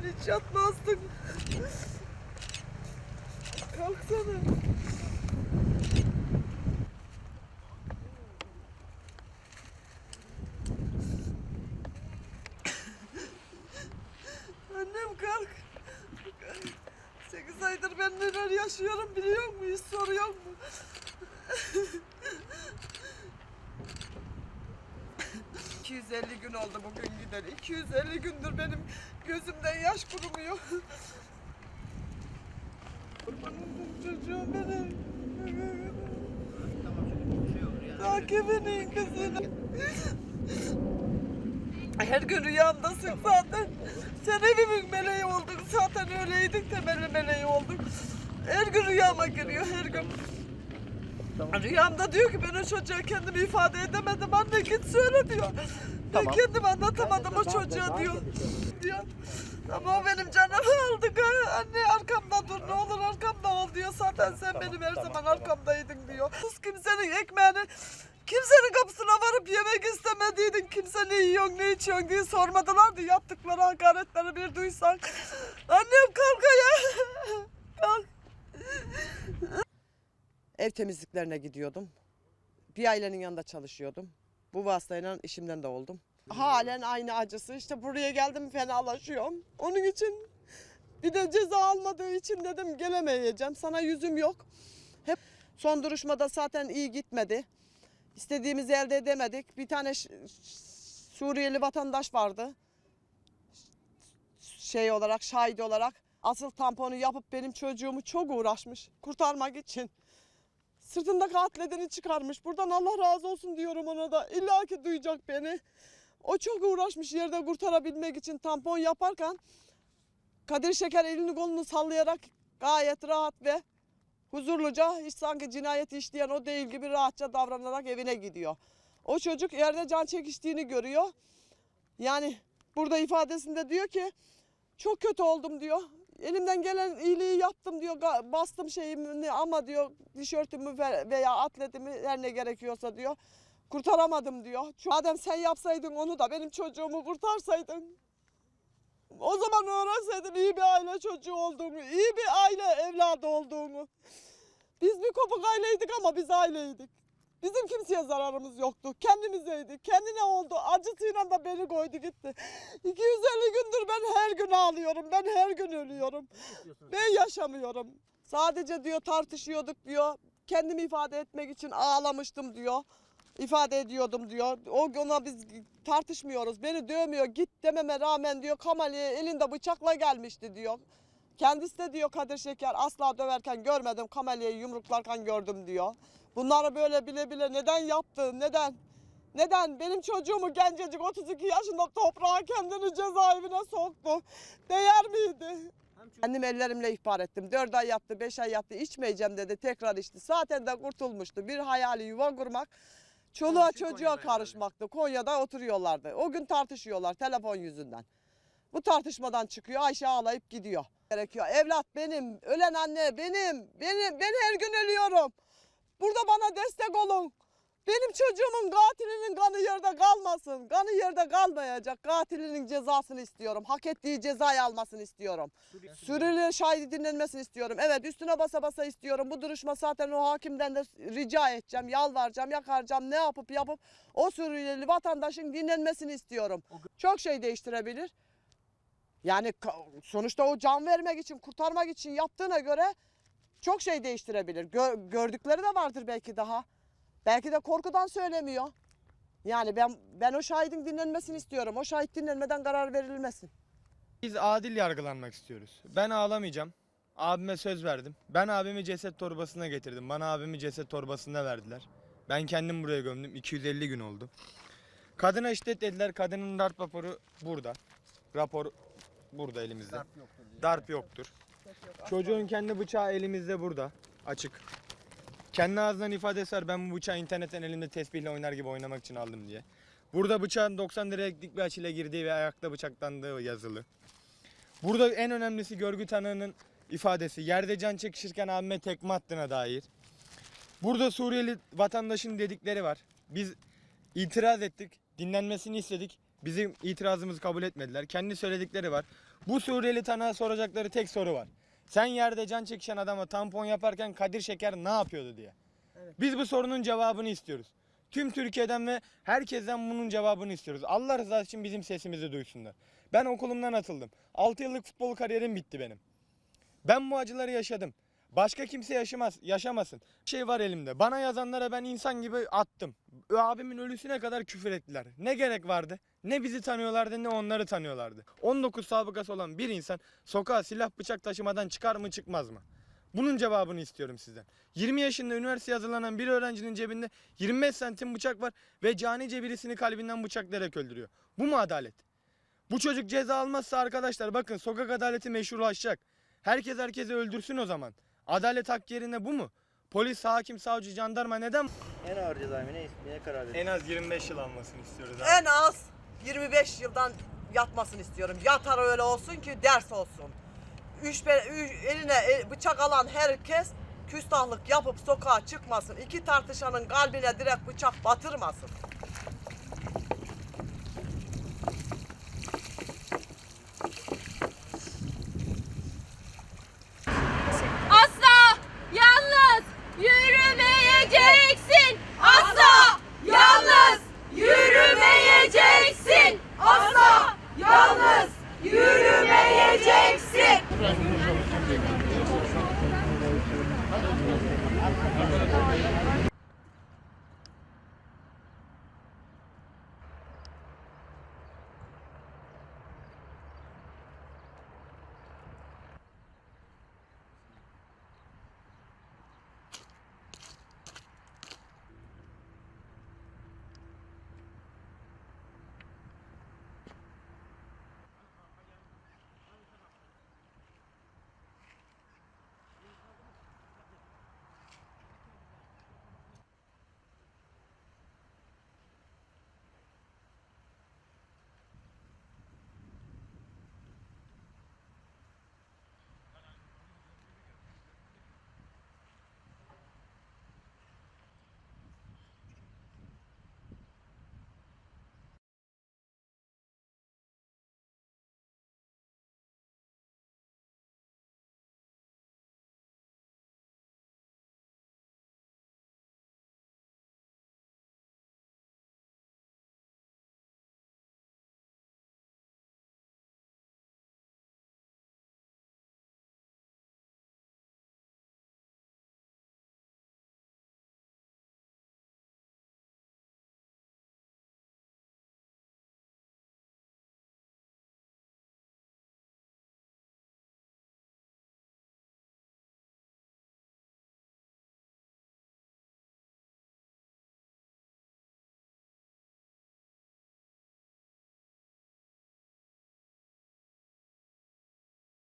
Sen hiç yatmazdın. Kalksana. Annem kalk. Sekiz aydır ben neler yaşıyorum biliyor musun? Soruyor mu? ...250 gün oldu bugün gider. 250 gündür benim gözümden yaş kurumuyor. Çocuğum benim. Takibinin kızını. Her gün rüyamdasın zaten. Sen evimin meleği oldun. Zaten öyleydik temelli meleği olduk. Her gün rüyama giriyor her gün. Rüyamda diyor ki ben o çocuğa kendimi ifade edemedim. Anne git söyle diyor. Ben kendimi anlatamadım o çocuğa diyor. diyor. Ama o benim canımı aldı. ha. Anne arkamda dur ne olur arkamda ol diyor. Zaten sen benim her zaman arkamdaydın diyor. Kız kimsenin ekmeğini Kimsenin kapısına varıp yemek istemediydin. Kimse ne yiyorsun ne içiyorsun diye sormadılardı. Yaptıkları hakaretleri bir duysan. Annem kalk ayağa. Kalk. Ev temizliklerine gidiyordum. Bir ailenin yanında çalışıyordum. Bu vasıtayla işimden de oldum. Halen aynı acısı. İşte buraya geldim fenalaşıyorum. Onun için bir de ceza almadığı için dedim gelemeyeceğim. Sana yüzüm yok. Hep son duruşmada zaten iyi gitmedi. İstediğimizi elde edemedik. Bir tane Suriyeli vatandaş vardı. Şey olarak, şahit olarak asıl tamponu yapıp benim çocuğumu çok uğraşmış kurtarmak için. Sırtında katledeni çıkarmış. Buradan Allah razı olsun diyorum ona da. İlla ki duyacak beni. O çok uğraşmış yerde kurtarabilmek için tampon yaparken Kadir Şeker elini kolunu sallayarak gayet rahat ve huzurluca hiç sanki cinayet işleyen o değil gibi rahatça davranarak evine gidiyor. O çocuk yerde can çekiştiğini görüyor. Yani burada ifadesinde diyor ki çok kötü oldum diyor. Elimden gelen iyiliği yaptım diyor. Bastım şeyimi ama diyor tişörtümü ve- veya atletimi her ne gerekiyorsa diyor. Kurtaramadım diyor. Madem sen yapsaydın onu da benim çocuğumu kurtarsaydın. O zaman öğrenseydin iyi bir aile çocuğu olduğunu, iyi bir aile evladı olduğunu. Biz bir kopuk aileydik ama biz aileydik. Bizim kimseye zararımız yoktu. Kendimizeydik. Kendine oldu. Acısıyla da beni koydu gitti. 250 gündür ben her gün ağlıyorum. Ben her gün ölüyorum. Ben yaşamıyorum. Sadece diyor tartışıyorduk diyor. Kendimi ifade etmek için ağlamıştım diyor. İfade ediyordum diyor. O ona biz tartışmıyoruz. Beni dövmüyor. Git dememe rağmen diyor Kamali'ye elinde bıçakla gelmişti diyor. Kendisi de diyor Kadir Şeker asla döverken görmedim. Kamaliye'yi yumruklarken gördüm diyor. Bunları böyle bile bile neden yaptı? Neden? Neden? Benim çocuğumu gencecik 32 yaşında toprağa kendini cezaevine soktu. Değer miydi? Kendim ellerimle ihbar ettim. 4 ay yattı, 5 ay yattı. içmeyeceğim dedi. Tekrar içti. Zaten de kurtulmuştu. Bir hayali yuva kurmak. Çoluğa çocuğa karışmaktı. Konya'da oturuyorlardı. O gün tartışıyorlar telefon yüzünden. Bu tartışmadan çıkıyor Ayşe ağlayıp gidiyor. Gerekiyor. Evlat benim, ölen anne benim, benim, ben her gün ölüyorum. Burada bana destek olun. Benim çocuğumun katilinin kanı yerde kalmasın. Kanı yerde kalmayacak. Katilinin cezasını istiyorum. Hak ettiği cezayı almasını istiyorum. Süreli şahidi dinlenmesini istiyorum. Evet üstüne basa basa istiyorum. Bu duruşma zaten o hakimden de rica edeceğim. Yalvaracağım, yakaracağım. Ne yapıp yapıp o Suriyeli vatandaşın dinlenmesini istiyorum. Çok şey değiştirebilir. Yani sonuçta o can vermek için, kurtarmak için yaptığına göre çok şey değiştirebilir. Gö- gördükleri de vardır belki daha. Belki de korkudan söylemiyor. Yani ben ben o şahidin dinlenmesini istiyorum. O şahit dinlenmeden karar verilmesin. Biz adil yargılanmak istiyoruz. Ben ağlamayacağım. Abime söz verdim. Ben abimi ceset torbasına getirdim. Bana abimi ceset torbasında verdiler. Ben kendim buraya gömdüm. 250 gün oldu. Kadına şiddet dediler. Kadının darp raporu burada. Rapor burada elimizde. Darp yoktur. Çocuğun kendi bıçağı elimizde burada. Açık. Kendi ağzından ifadesi var. Ben bu bıçağı internetten elimde tespihle oynar gibi oynamak için aldım diye. Burada bıçağın 90 derecelik dik bir açıyla girdiği ve ayakta bıçaklandığı yazılı. Burada en önemlisi görgü tanığının ifadesi. Yerde can çekişirken abime tekme attığına dair. Burada Suriyeli vatandaşın dedikleri var. Biz itiraz ettik. Dinlenmesini istedik. Bizim itirazımızı kabul etmediler. Kendi söyledikleri var. Bu Suriyeli tanığa soracakları tek soru var. Sen yerde can çekişen adama tampon yaparken Kadir Şeker ne yapıyordu diye. Biz bu sorunun cevabını istiyoruz. Tüm Türkiye'den ve herkesten bunun cevabını istiyoruz. Allah rızası için bizim sesimizi duysunlar. Ben okulumdan atıldım. 6 yıllık futbol kariyerim bitti benim. Ben bu acıları yaşadım. Başka kimse yaşamaz, yaşamasın. Bir şey var elimde. Bana yazanlara ben insan gibi attım. Abimin ölüsüne kadar küfür ettiler. Ne gerek vardı? Ne bizi tanıyorlardı ne onları tanıyorlardı. 19 sabıkası olan bir insan sokağa silah bıçak taşımadan çıkar mı çıkmaz mı? Bunun cevabını istiyorum sizden. 20 yaşında üniversiteye hazırlanan bir öğrencinin cebinde 25 santim bıçak var ve canice birisini kalbinden bıçaklayarak öldürüyor. Bu mu adalet? Bu çocuk ceza almazsa arkadaşlar bakın sokak adaleti meşrulaşacak. Herkes herkesi öldürsün o zaman. Adalet hak yerine bu mu? Polis, hakim, savcı, jandarma neden? En ağır ceza? Ne, neye karar verdin? En az 25 yıl almasını istiyoruz abi. En az 25 yıldan yatmasını istiyorum. Yatar öyle olsun ki ders olsun. Üç, be- üç- eline e, bıçak alan herkes küstahlık yapıp sokağa çıkmasın. İki tartışanın kalbine direkt bıçak batırmasın.